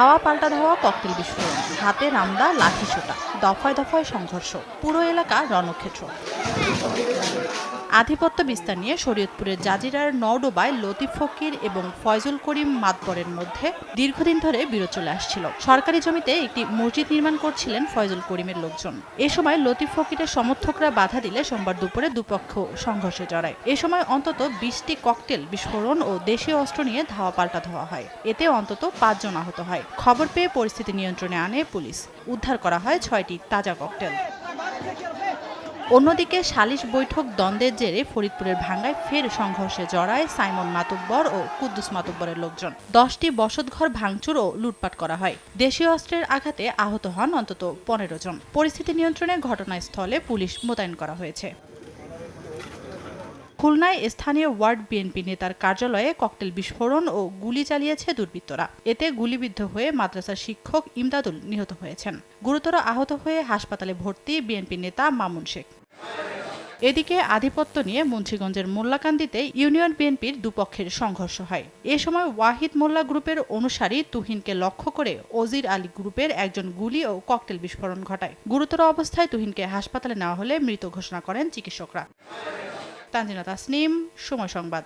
ধাওয়া পাল্টা ধাওয়া, ককটেল বিস্ফোরণ। হাতে রামদা লাঠি ছোটা, দফায় দফায় সংঘর্ষ। পুরো এলাকা রণক্ষেত্র। আধিপত্য বিস্তার নিয়ে শরীয়তপুরের জাজিরার নওডোবায় লতিফ ফকির এবং ফয়জুল করিম মাতবরের মধ্যে দীর্ঘদিন ধরে বিরোধ চলে আসছিল। সরকারি জমিতে একটি মসজিদ নির্মাণ করছিলেন ফয়জুল করিমের লোকজন। এ সময় লতিফ ফকিরের সমর্থকরা বাধা দিলে সোমবার দুপুরে দুপক্ষ সংঘর্ষে জড়ায়। এ সময় অন্তত বিশটি ককটেল বিস্ফোরণ ও দেশীয় অস্ত্র নিয়ে ধাওয়া পাল্টা ধোয়া হয়। এতে অন্তত পাঁচজন আহত হয়। খবর পেয়ে পরিস্থিতি নিয়ন্ত্রণে আনে পুলিশ। উদ্ধার করা হয় ছয়টি তাজা ককটেল। অন্যদিকে সালিশ বৈঠক দ্বন্দ্বের জেরে ফরিদপুরের ভাঙ্গায় ফের সংঘর্ষে জড়ায় সাইমন মাতুব্বর ও কুদ্দুস মাতুব্বরের লোকজন। দশটি বসতঘর ভাঙচুর ও লুটপাট করা হয়। দেশীয় অস্ত্রের আঘাতে আহত হন অন্তত পনেরো জন। পরিস্থিতি নিয়ন্ত্রণে ঘটনাস্থলে পুলিশ মোতায়েন করা হয়েছে। খুলনায় স্থানীয় ওয়ার্ড বিএনপি নেতার কার্যালয়ে ককটেল বিস্ফোরণ ও গুলি চালিয়েছে দুর্বৃত্তরা। এতে গুলিবিদ্ধ হয়ে মাদ্রাসার শিক্ষক ইমদাদুল নিহত হয়েছেন। গুরুতর আহত হয়ে হাসপাতালে ভর্তি বিএনপি নেতা মামুন শেখ। এদিকে আধিপত্য নিয়ে মুন্সিগঞ্জের মোল্লাকান্দিতে ইউনিয়ন বিএনপির দুপক্ষের সংঘর্ষ হয়। এ সময় ওয়াহিদ মোল্লা গ্রুপের অনুসারী তুহিনকে লক্ষ্য করে ওজির আলী গ্রুপের একজন গুলি ও ককটেল বিস্ফোরণ ঘটায়। গুরুতর অবস্থায় তুহিনকে হাসপাতালে নেওয়া হলে মৃত ঘোষণা করেন চিকিৎসকরা। তানজিনা তাসনিম, সময় সংবাদ।